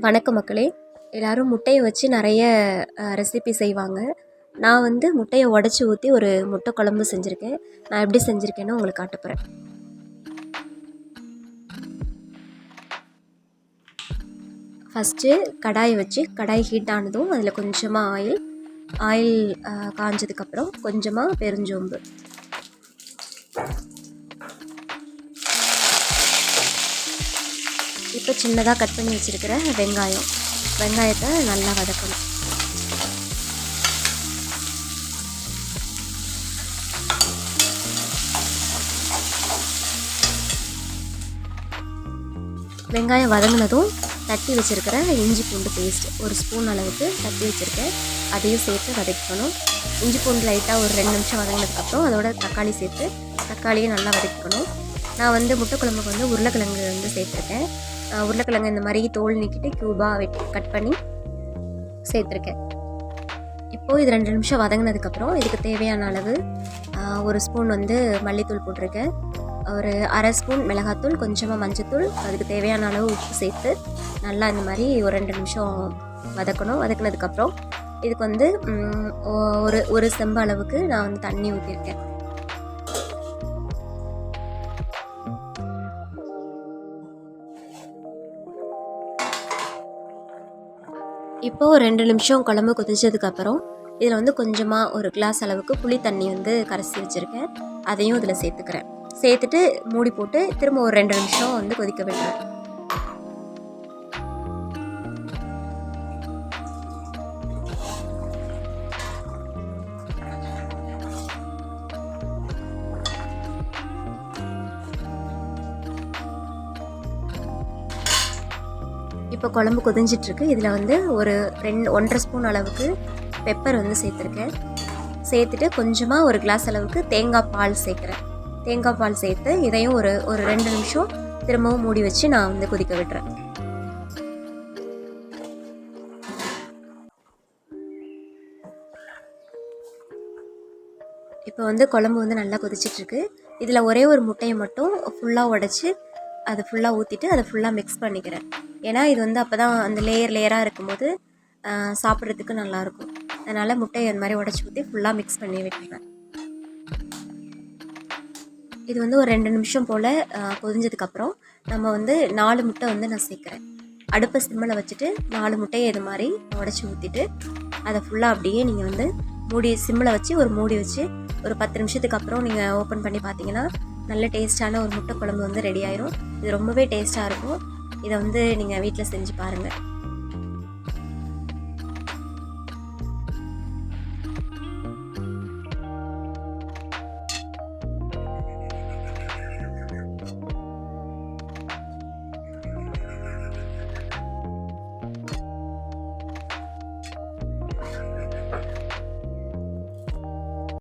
வணக்கம் மக்களே. எல்லோரும் முட்டையை வச்சு நிறைய ரெசிபி செய்வாங்க. நான் வந்து முட்டையை உடச்சி ஊற்றி ஒரு முட்டை குழம்பு செஞ்சுருக்கேன். நான் எப்படி செஞ்சுருக்கேன்னு உங்களுக்கு காட்டப்போகிறேன் ஃபஸ்ட்டு கடாயை வச்சு கடாய் ஹீட் ஆனதும் அதில் கொஞ்சமாக ஆயில் ஆயில் காஞ்சதுக்கப்புறம் கொஞ்சமாக பெருஞ்சோம்பு. இப்போ சின்னதாக கட் பண்ணி வச்சுருக்கிற வெங்காயம். வெங்காயத்தை நல்லா வதக்கணும். வெங்காயம் வதங்கினதும் தட்டி வச்சுருக்கிற இஞ்சி பூண்டு பேஸ்ட் ஒரு ஸ்பூன் அளவுக்கு தட்டி வச்சுருக்கேன். அதையும் சேர்த்து வதக்கணும். இஞ்சி பூண்டு லைட்டாக ஒரு ரெண்டு நிமிஷம் வதங்கினதுக்கப்புறம் அதோட தக்காளி சேர்த்து தக்காளியும் நல்லா வதக்கணும் நான் வந்து முட்டை குழம்புக்கு வந்து உருளைக்கிழங்கு வந்து சேர்த்துருக்கேன். உருளைக்கிழங்கு இந்த மாதிரி தோல் நீக்கிட்டு க்யூபாக வெட்டி கட் பண்ணி சேர்த்துருக்கேன். இப்போது இது ரெண்டு நிமிஷம் வதங்கினதுக்கப்புறம் இதுக்கு தேவையான அளவு ஒரு ஸ்பூன் வந்து மல்லித்தூள் போட்டிருக்கேன். ஒரு அரை ஸ்பூன் மிளகாத்தூள் கொஞ்சமாக மஞ்சத்தூள் அதுக்கு தேவையான அளவு உப்பு சேர்த்து நல்லா இந்த மாதிரி ஒரு ரெண்டு நிமிஷம் வதக்கணும். வதக்கினதுக்கப்புறம் இதுக்கு வந்து ஒரு ஒரு செம்பு அளவுக்கு நான் வந்து தண்ணி ஊற்றிருக்கேன் இப்போ ஒரு ரெண்டு நிமிஷம் குழம்பு கொதிச்சதுக்கப்புறம் இதில் வந்து கொஞ்சமாக ஒரு கிளாஸ் அளவுக்கு புளி தண்ணி வந்து கரைச்சி வச்சுருக்கேன். அதையும் இதில் சேர்த்துக்கிறேன். சேர்த்துட்டு மூடி போட்டு திரும்ப ஒரு ரெண்டு நிமிஷம் வந்து கொதிக்க விடுறேன் இப்போ குழம்பு கொதிஞ்சிட்ருக்கு. இதில் வந்து ஒரு ரெண்டு ஒன்றரை ஸ்பூன் அளவுக்கு பெப்பர் வந்து சேர்த்துருக்கேன். சேர்த்துட்டு கொஞ்சமாக ஒரு கிளாஸ் அளவுக்கு தேங்காய் பால் சேர்க்குறேன். தேங்காய் பால் சேர்த்து இதையும் ஒரு ஒரு ரெண்டு நிமிஷம் திரும்பவும் மூடி வச்சு நான் வந்து கொதிக்க விட்டுறேன். இப்போ வந்து குழம்பு வந்து நல்லா கொதிச்சிட்ருக்கு. இதில் ஒரே ஒரு முட்டையை மட்டும் ஃபுல்லாக உடச்சி அதை ஃபுல்லாக ஊற்றிட்டு அதை ஃபுல்லாக மிக்ஸ் பண்ணிக்கிறேன். ஏன்னா இது வந்து அப்போ தான் அந்த லேயர் லேயராக இருக்கும்போது சாப்பிட்றதுக்கு நல்லாயிருக்கும். அதனால் முட்டையை அந்த மாதிரி உடச்சி ஊற்றி ஃபுல்லாக மிக்ஸ் பண்ணி விட்டுருவேன் இது வந்து ஒரு ரெண்டு நிமிஷம் போல் கொதிஞ்சதுக்கப்புறம் நம்ம வந்து நாலு முட்டை வந்து நான் சேர்க்குறேன். அடுப்பை சிம்மில் வச்சுட்டு நாலு முட்டையை இது மாதிரி உடச்சி ஊற்றிட்டு அதை ஃபுல்லாக அப்படியே நீங்கள் வந்து மூடி சிம்மில் வச்சு ஒரு மூடி வச்சு ஒரு பத்து நிமிஷத்துக்கு அப்புறம் நீங்கள் ஓப்பன் பண்ணி பார்த்தீங்கன்னா நல்ல டேஸ்ட்டான ஒரு முட்டை குழம்பு வந்து ரெடி ஆயிரும். இது ரொம்பவே டேஸ்ட்டாக இருக்கும். இதை வந்து நீங்கள் வீட்டில் செஞ்சு பாருங்கள்